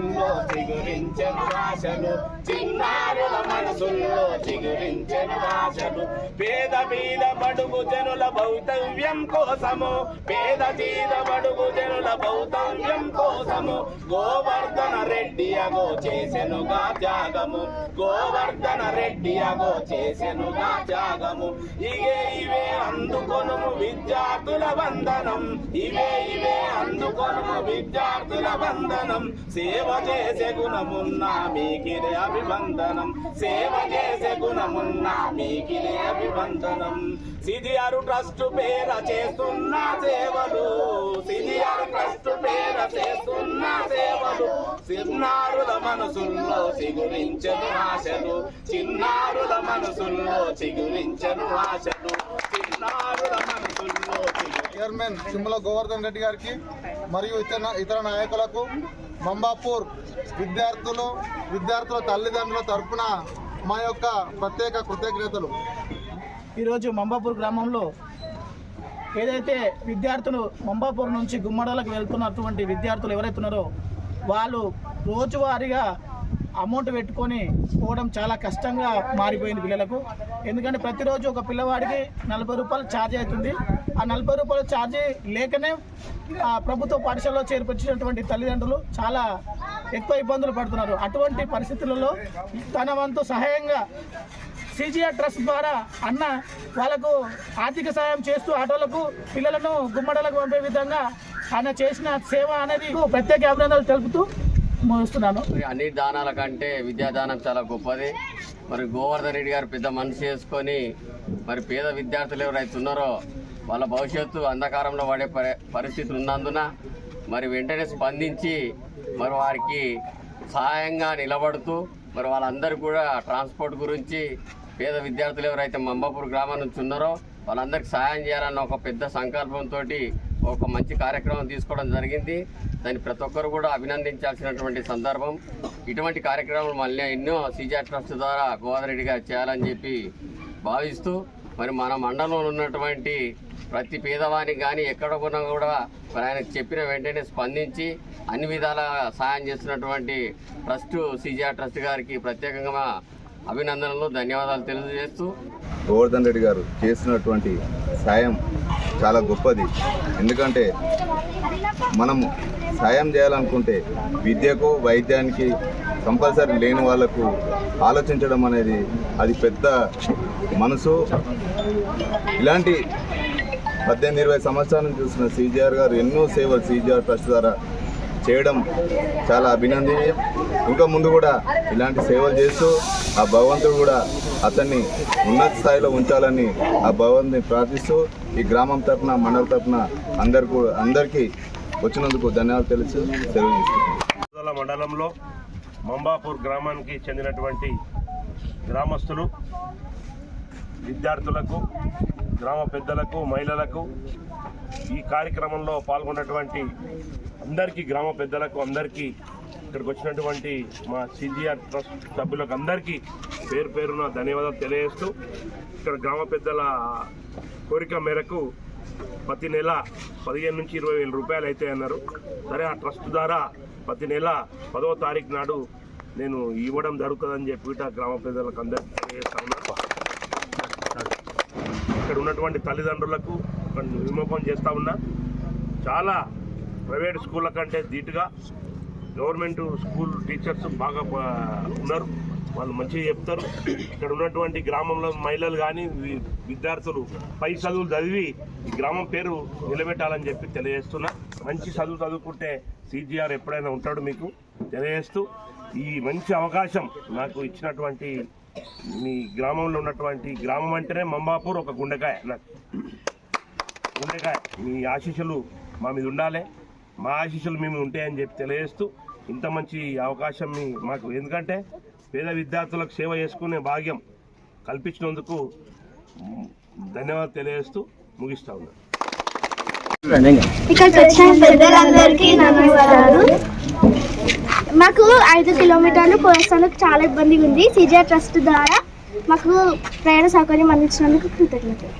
మనసుల్లో చిగురించెను భాషలు చిన్నారుల మనసుల్లో చిగురించెను భాషలు పేద మీద బడుగు జనుల భౌతవ్యం కోసము పేద మీద బడుగు జనుల భౌతవ్యం కోసము గోవర్ధన రెడ్డి అగో చేసెనుగా త్యాగము. గోవర్ధన రెడ్డి అగో చేసెనుగా త్యాగము. ఇవే ఇవే అందుకొను విద్యార్థుల వందనం. ఇవే ఇవే అందుకొను విద్యార్థుల వందనం. సేవ చేసే గుణమున్న మీకిదే అభివందనం. సేవ చేసే గుణమున్న మీకిదే అభివందనం. సిదియారు ట్రస్ట్ పేర చేస్తున్న సేవలు సిదియారు ట్రస్ట్ పేర చేస్తున్న సేవలు చిన్నారుల మనసుల్లో చిగురించను ఆశలు చిన్నారుల మనసుల్లో చిగురించను ఆశలు చిన్నారుల మనసుల్లో చైర్మన్ సిమ్మల గోవర్ధన్ రెడ్డి గారికి మరియు ఇతర ఇతర నాయకులకు మంబాపూర్ విద్యార్థులు విద్యార్థుల తల్లిదండ్రుల తరపున మా యొక్క ప్రత్యేక కృతజ్ఞతలు. ఈరోజు మంబాపూర్ గ్రామంలో ఏదైతే విద్యార్థులు మంబాపూర్ నుంచి గుమ్మడాలకు వెళ్తున్నటువంటి విద్యార్థులు ఎవరైతే ఉన్నారో వాళ్ళు రోజువారీగా అమౌంట్ పెట్టుకొని పోవడం చాలా కష్టంగా మారిపోయింది పిల్లలకు. ఎందుకంటే ప్రతిరోజు ఒక పిల్లవాడికి నలభై రూపాయలు ఛార్జ్ అవుతుంది. ఆ నలభై రూపాయల ఛార్జీ లేకనే ఆ ప్రభుత్వ పాఠశాలలో చేర్పించినటువంటి తల్లిదండ్రులు చాలా ఎక్కువ ఇబ్బందులు పడుతున్నారు. అటువంటి పరిస్థితులలో తన వంతు సహాయంగా సిజిఆర్ ట్రస్ట్ ద్వారా అన్న వాళ్ళకు ఆర్థిక సాయం చేస్తూ ఆటోలకు పిల్లలను గుమ్మడలకు పంపే విధంగా ఆయన చేసిన సేవ అనేది ప్రత్యేక అభినందనలు తెలుపుతూ ముగిస్తున్నాను. అన్ని దానాల కంటే విద్యాదానం చాలా గొప్పది. మరి గోవర్ధన్ రెడ్డి గారు పెద్ద మనసు చేసుకొని మరి పేద విద్యార్థులు ఎవరైతే ఉన్నారో వాళ్ళ భవిష్యత్తు అంధకారంలో పడే పరి- పరిస్థితులు ఉన్నందున మరి వెంటనే స్పందించి మరి వారికి సహాయంగా నిలబడుతూ మరి వాళ్ళందరూ కూడా ట్రాన్స్పోర్ట్ గురించి పేద విద్యార్థులు ఎవరైతే మంబాపూర్ గ్రామం నుంచి ఉన్నారో వాళ్ళందరికీ సహాయం చేయాలన్న ఒక పెద్ద సంకల్పంతో ఒక మంచి కార్యక్రమం తీసుకోవడం జరిగింది. దాన్ని ప్రతి ఒక్కరు కూడా అభినందించాల్సినటువంటి సందర్భం. ఇటువంటి కార్యక్రమాలు మళ్ళీ ఎన్నో సీజా ట్రస్ట్ ద్వారా గోదరెడ్డిగా చేయాలని చెప్పి భావిస్తూ మరి మన మండలంలో ఉన్నటువంటి ప్రతి పేదవానికి కానీ ఎక్కడ ఉన్నా కూడా మరి ఆయనకు చెప్పిన వెంటనే స్పందించి అన్ని విధాల సహాయం చేస్తున్నటువంటి ట్రస్ట్ సీజా ట్రస్ట్ గారికి ప్రత్యేకంగా అభినందనలు ధన్యవాదాలు తెలియజేస్తూ. గోవర్ధన్ రెడ్డి గారు చేసినటువంటి సాయం చాలా గొప్పది. ఎందుకంటే మనము సాయం చేయాలనుకుంటే విద్యకు వైద్యానికి కంపల్సరీ లేని వాళ్ళకు ఆలోచించడం అనేది అది పెద్ద మనసు. ఇలాంటి పద్దెనిమిది ఇరవై సంవత్సరాల నుంచి చూసిన సీజీఆర్ గారు ఎన్నో సేవలు సిజిఆర్ ట్రస్ట్ ద్వారా చేయడం చాలా అభినందనీయం. ఇంకా ముందు కూడా ఇలాంటి సేవలు చేస్తూ ఆ భగవంతుడు కూడా అతన్ని ఉన్నత స్థాయిలో ఉంచాలని ఆ భగవంతుని ప్రార్థిస్తూ ఈ గ్రామం తరపున మండల తరపున అందరికీ అందరికీ వచ్చినందుకు ధన్యవాదాలు తెలుసు సెలవు తీసుకుంటున్నాను. మండలంలో మంబాపూర్ గ్రామానికి చెందినటువంటి గ్రామస్తులు విద్యార్థులకు గ్రామ పెద్దలకు మహిళలకు ఈ కార్యక్రమంలో పాల్గొన్నటువంటి అందరికీ గ్రామ పెద్దలకు అందరికీ ఇక్కడికి వచ్చినటువంటి మా సిజిఆర్ ట్రస్ట్ సభ్యులకు అందరికీ పేరు పేరున ధన్యవాదాలు తెలియజేస్తూ ఇక్కడ గ్రామ పెద్దల కోరిక మేరకు ప్రతి నెల పదిహేను నుంచి ఇరవై వేల రూపాయలు అయితే అన్నారు. సరే ఆ ట్రస్ట్ ద్వారా ప్రతి నెల పదవ తారీఖు నాడు నేను ఇవ్వడం జరుగుతుందని చెప్పి గ్రామ పెద్దలకు అందరికీ తెలియజేస్తా ఉన్నాను ఇక్కడ ఉన్నటువంటి తల్లిదండ్రులకు విమోపం చేస్తా ఉన్నా. చాలా ప్రైవేట్ స్కూళ్ళ కంటే ధీటుగా గవర్నమెంట్ స్కూల్ టీచర్స్ బాగా ఉన్నారు. వాళ్ళు మంచిగా చెప్తారు. ఇక్కడ ఉన్నటువంటి గ్రామంలో మహిళలు కానీ వి- విద్యార్థులు పై చదువులు చదివి ఈ గ్రామం పేరు నిలబెట్టాలని చెప్పి తెలియజేస్తున్నా. మంచి చదువు చదువుకుంటే సిజిఆర్ ఎప్పుడైనా ఉంటాడు మీకు తెలియజేస్తూ ఈ మంచి అవకాశం నాకు ఇచ్చినటువంటి మీ గ్రామంలో ఉన్నటువంటి గ్రామం అంటేనే మంబాపూర్ ఒక గుండెకాయ. నాకు గుండెకాయ. మీ ఆశీస్సులు మా మీద ఉండాలి. మా ఆశీస్సులు మేము ఉంటాయని చెప్పి తెలియజేస్తూ ఇంత మంచి అవకాశం మాకు. ఎందుకంటే పేద విద్యార్థులకు సేవ చేసుకునే భాగ్యం కల్పించినందుకు ధన్యవాదాలు తెలియజేస్తూ ముగిస్తా ఉన్నాను ఇక్కడికి వచ్చిన పెద్దలందరికీ నమస్కారాలు మాకు ఐదు కిలోమీటర్లు పోయేందుకు చాలా ఇబ్బందిగా ఉంది. సిజిఆర్ ట్రస్ట్ ద్వారా మాకు ప్రయాణ సౌకర్యం అందించినందుకు కృతజ్ఞతలు.